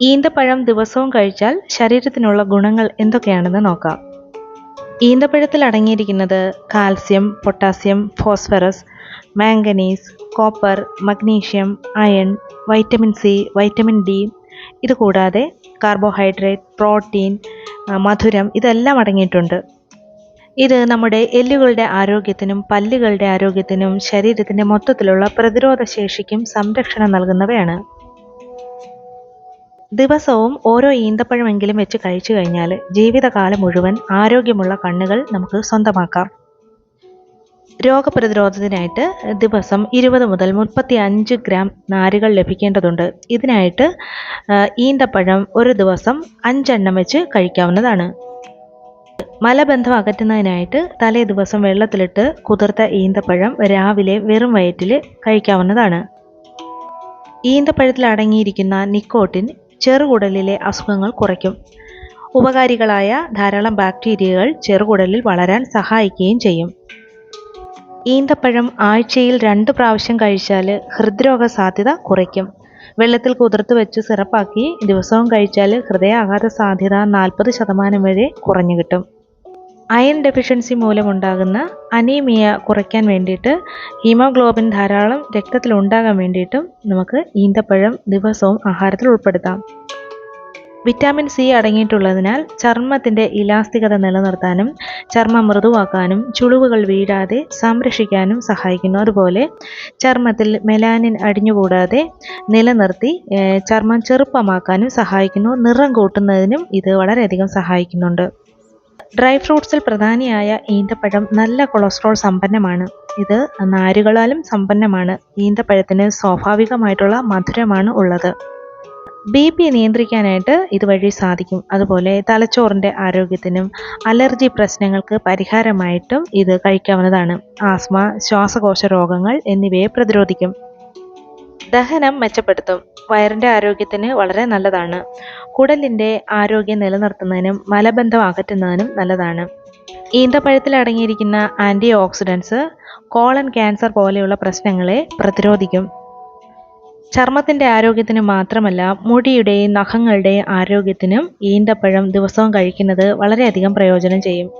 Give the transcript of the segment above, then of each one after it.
ഈന്തപ്പഴം ദിവസവും കഴിച്ചാൽ ശരീരത്തിനുള്ള ഗുണങ്ങൾ എന്തൊക്കെയാണെന്ന് നോക്കാം. ഈന്തപ്പഴത്തിൽ അടങ്ങിയിരിക്കുന്നത് calcium potassium phosphorus manganese copper magnesium iron vitamin C vitamin D. ഇതുകൂടാതെ കാർബോഹൈഡ്രേറ്റ് പ്രോട്ടീൻ മധുരം ഇതെല്ലാം അടങ്ങിയിട്ടുണ്ട്. ഇത് നമ്മുടെ എല്ലുകളുടെ ആരോഗ്യത്തിനും പല്ലുകളുടെ ആരോഗ്യത്തിനും ശരീരത്തിന്റെ മൊത്തത്തിലുള്ള പ്രതിരോധ ശേഷിക്കും സംരക്ഷണം നൽകുന്നവയാണ്. ദിവസവും ഓരോ ഈന്തപ്പഴമെങ്കിലും വെച്ച് കഴിച്ചു കഴിഞ്ഞാൽ ജീവിതകാലം മുഴുവൻ ആരോഗ്യമുള്ള കണ്ണുകൾ നമുക്ക് സ്വന്തമാക്കാം. രോഗപ്രതിരോധത്തിനായിട്ട് ദിവസം ഇരുപത് മുതൽ മുപ്പത്തി അഞ്ച് ഗ്രാം നാരുകൾ ലഭിക്കേണ്ടതുണ്ട്. ഇതിനായിട്ട് ഈന്തപ്പഴം ഒരു ദിവസം അഞ്ചെണ്ണം വെച്ച് കഴിക്കാവുന്നതാണ്. മലബന്ധം അകറ്റുന്നതിനായിട്ട് തലേ ദിവസം വെള്ളത്തിലിട്ട് കുതിർത്ത ഈന്തപ്പഴം രാവിലെ വെറും വയറ്റിൽ കഴിക്കാവുന്നതാണ്. ഈന്തപ്പഴത്തിൽ അടങ്ങിയിരിക്കുന്ന നിക്കോട്ടിൻ ചെറുകുടലിലെ അസുഖങ്ങൾ കുറയ്ക്കും. ഉപകാരികളായ ധാരാളം ബാക്ടീരിയകൾ ചെറുകുടലിൽ വളരാൻ സഹായിക്കുകയും ചെയ്യും. ഈന്തപ്പഴം ആഴ്ചയിൽ രണ്ട് പ്രാവശ്യം കഴിച്ചാൽ ഹൃദ്രോഗ സാധ്യത കുറയ്ക്കും. വെള്ളത്തിൽ കുതിർത്ത് വെച്ച് സിറപ്പാക്കി ദിവസവും കഴിച്ചാൽ ഹൃദയാഘാത സാധ്യത നാൽപ്പത് ശതമാനം വരെ കുറഞ്ഞു കിട്ടും. അയൺ ഡെഫിഷ്യൻസി മൂലമുണ്ടാകുന്ന അനീമിയ കുറയ്ക്കാൻ വേണ്ടിയിട്ട് ഹീമോഗ്ലോബിൻ ധാരാളം രക്തത്തിൽ ഉണ്ടാകാൻ വേണ്ടിയിട്ടും നമുക്ക് ഈന്തപ്പഴം ദിവസവും ആഹാരത്തിൽ ഉൾപ്പെടുത്താം. വിറ്റാമിൻ സി അടങ്ങിയിട്ടുള്ളതിനാൽ ചർമ്മത്തിന്റെ ഇലാസ്തികത നിലനിർത്താനും ചർമ്മം മൃദുവാക്കാനും ചുളിവുകൾ വീഴാതെ സംരക്ഷിക്കാനും സഹായിക്കുന്നു. അതുപോലെ ചർമ്മത്തിൽ മെലാനിൻ അടിഞ്ഞുകൂടാതെ നിലനിർത്തി ചർമ്മം ചെറുപ്പമാക്കാനും സഹായിക്കുന്നു. നിറം കൂട്ടുന്നതിനും ഇത് വളരെയധികം സഹായിക്കുന്നുണ്ട്. ഡ്രൈ ഫ്രൂട്ട്സിൽ പ്രധാനിയായ ഈന്തപ്പഴം നല്ല കൊളസ്ട്രോൾ സമ്പന്നമാണ്. ഇത് നാരുകളാലും സമ്പന്നമാണ്. ഈന്തപ്പഴത്തിന് സ്വാഭാവികമായിട്ടുള്ള മധുരമാണ് ഉള്ളത്. ബി പി നിയന്ത്രിക്കാനായിട്ട് ഇതുവഴി സാധിക്കും. അതുപോലെ തലച്ചോറിന്റെ ആരോഗ്യത്തിനും അലർജി പ്രശ്നങ്ങൾക്ക് പരിഹാരമായിട്ടും ഇത് കഴിക്കാവുന്നതാണ്. ആസ്മ ശ്വാസകോശ രോഗങ്ങൾ എന്നിവയെ പ്രതിരോധിക്കും. ദഹനം മെച്ചപ്പെടുത്തും. വയറിന്റെ ആരോഗ്യത്തിന് വളരെ നല്ലതാണ്. കുടലിന്റെ ആരോഗ്യം നിലനിർത്തുന്നതിനും മലബന്ധം അകറ്റുന്നതിനും നല്ലതാണ്. ഈന്തപ്പഴത്തിൽ അടങ്ങിയിരിക്കുന്ന ആന്റി ഓക്സിഡൻസ് കോളൻ ക്യാൻസർ പോലെയുള്ള പ്രശ്നങ്ങളെ പ്രതിരോധിക്കും. ചർമ്മത്തിന്റെ ആരോഗ്യത്തിന് മാത്രമല്ല മുടിയുടെയും നഖങ്ങളുടെയും ആരോഗ്യത്തിനും ഈന്തപ്പഴം ദിവസവും കഴിക്കുന്നത് വളരെയധികം പ്രയോജനം ചെയ്യും.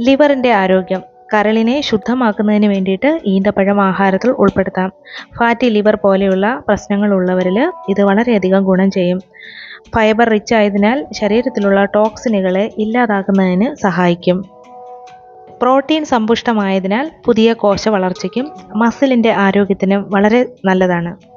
ലിവറിന്റെ ആരോഗ്യം കരളിനെ ശുദ്ധമാക്കുന്നതിന് വേണ്ടിയിട്ട് ഈന്തപ്പഴം ആഹാരത്തിൽ ഉൾപ്പെടുത്താം. ഫാറ്റി ലിവർ പോലെയുള്ള പ്രശ്നങ്ങൾ ഉള്ളവരിൽ ഇത് വളരെയധികം ഗുണം ചെയ്യും. ഫൈബർ റിച്ച് ആയതിനാൽ ശരീരത്തിലുള്ള ടോക്സിനുകളെ ഇല്ലാതാക്കുന്നതിന് സഹായിക്കും. പ്രോട്ടീൻ സമ്പുഷ്ടമായതിനാൽ പുതിയ കോശ വളർച്ചയ്ക്കും മസിലിന്റെ ആരോഗ്യത്തിനും വളരെ നല്ലതാണ്.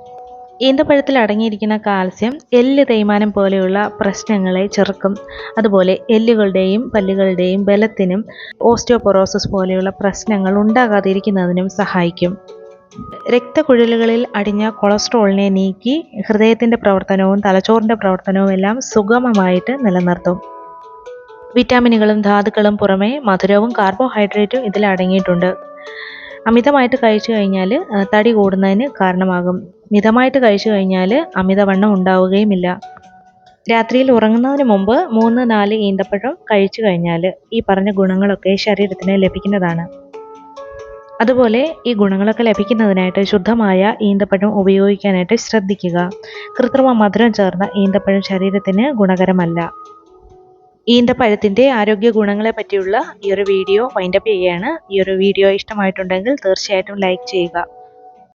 ഈന്തപ്പഴത്തിൽ അടങ്ങിയിരിക്കുന്ന കാൽസ്യം എല്ല് തേയ്മാനം പോലെയുള്ള പ്രശ്നങ്ങളെ ചെറുക്കും. അതുപോലെ എല്ലുകളുടെയും പല്ലുകളുടെയും ബലത്തിനും ഓസ്റ്റിയോപൊറോസിസ് പോലെയുള്ള പ്രശ്നങ്ങൾ ഉണ്ടാകാതിരിക്കുന്നതിനും സഹായിക്കും. രക്തക്കുഴലുകളിൽ അടിഞ്ഞ കൊളസ്ട്രോളിനെ നീക്കി ഹൃദയത്തിന്റെ പ്രവർത്തനവും തലച്ചോറിന്റെ പ്രവർത്തനവും എല്ലാം സുഗമമായിട്ട് നിലനിർത്തും. വിറ്റാമിനുകളും ധാതുക്കളും പുറമെ മധുരവും കാർബോഹൈഡ്രേറ്റും ഇതിൽ അടങ്ങിയിട്ടുണ്ട്. അമിതമായിട്ട് കഴിച്ചു കഴിഞ്ഞാൽ തടി കൂടുന്നതിന് കാരണമാകും. മിതമായിട്ട് കഴിച്ചു കഴിഞ്ഞാൽ അമിതവണ്ണം ഉണ്ടാവുകയുമില്ല. രാത്രിയിൽ ഉറങ്ങുന്നതിന് മുമ്പ് മൂന്ന് നാല് ഈന്തപ്പഴം കഴിച്ചു കഴിഞ്ഞാൽ ഈ പറഞ്ഞ ഗുണങ്ങളൊക്കെ ശരീരത്തിന് ലഭിക്കുന്നതാണ്. അതുപോലെ ഈ ഗുണങ്ങളൊക്കെ ലഭിക്കുന്നതിനായിട്ട് ശുദ്ധമായ ഈന്തപ്പഴം ഉപയോഗിക്കാനായിട്ട് ശ്രദ്ധിക്കുക. കൃത്രിമ മധുരം ചേർന്ന ഈന്തപ്പഴം ശരീരത്തിന് ഗുണകരമല്ല. ഈന്തപ്പഴത്തിന്റെ ആരോഗ്യ ഗുണങ്ങളെ പറ്റിയുള്ള ഈ ഒരു വീഡിയോ വൈൻഡപ്പ് ചെയ്യുകയാണ്. ഈ ഒരു വീഡിയോ ഇഷ്ടമായിട്ടുണ്ടെങ്കിൽ തീർച്ചയായിട്ടും ലൈക്ക് ചെയ്യുക.